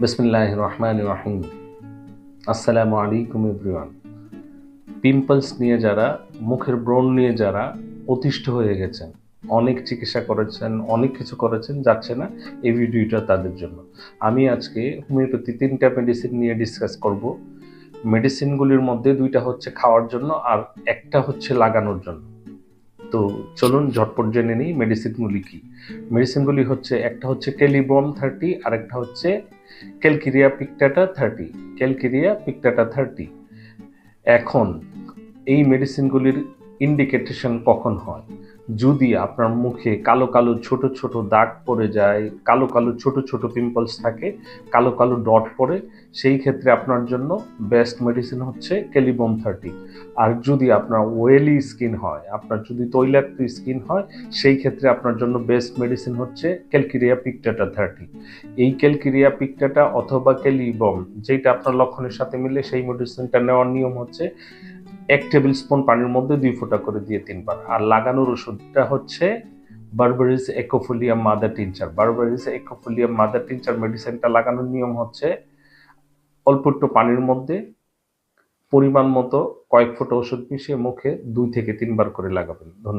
বিসমিল্লাহ রহমান রহিম আসসালামু আলাইকুম এভরিওয়ান। পিম্পলস নিয়ে যারা, মুখের ব্রণ নিয়ে যারা অতিষ্ঠ হয়ে গেছেন, অনেক চিকিৎসা করেছেন, অনেক কিছু করেছেন, যাচ্ছে না এই ভিডিওটা তাদের জন্য। আমি আজকে হোমিওপ্যাথি তিনটা মেডিসিন নিয়ে ডিসকাস করব। মেডিসিনগুলির মধ্যে দুইটা হচ্ছে খাওয়ার জন্য আর একটা হচ্ছে লাগানোর জন্য। তো চলুন ঝটপট জেনে নিই মেডিসিনগুলি কি। মেডিসিনগুলি হচ্ছে, একটা হচ্ছে টেলিবম থার্টি আর একটা হচ্ছে ক্যালকিরিয়া পিকটাটা থার্টি ক্যালকিরিয়া পিকটাটা থার্টি এখন, এই মেডিসিনগুলির ইন্ডিকেটেশন কখন হয়? যদি আপনার মুখে কালো কালো ছোট ছোট দাগ পড়ে যায়, কালো কালো ছোট ছোট পিম্পলস থাকে, কালো কালো ডট পড়ে, সেই ক্ষেত্রে আপনার জন্য বেস্ট মেডিসিন হচ্ছে ক্যালিবম থার্টি আর যদি আপনার ওয়েলি স্কিন হয়, আপনার যদি তৈলাক্ত স্কিন হয়, সেই ক্ষেত্রে আপনার জন্য বেস্ট মেডিসিন হচ্ছে ক্যালকিরিয়া পিকটাটা থার্টি এই ক্যালকিরিয়া পিকটাটা অথবা ক্যালিবম যেটা আপনার লক্ষণের সাথে মিলে, সেই মেডিসিনটা নেওয়ার নিয়ম হচ্ছে এক টেবিল স্পুন পানির মধ্যে দুই ফোঁটা করে দিয়ে তিনবার। আর লাগানোর ওষুধটা হচ্ছে Berberis aquifolium mother tincture Berberis aquifolium mother tincture মেডিসিনটা লাগানোর নিয়ম হচ্ছে অল্প একটু পানির মধ্যে পরিমাণ মতো কয়েক ফোঁটা ওষুধ মিশিয়ে মুখে দুই থেকে তিনবার করে লাগাবেন। ধন্যবাদ।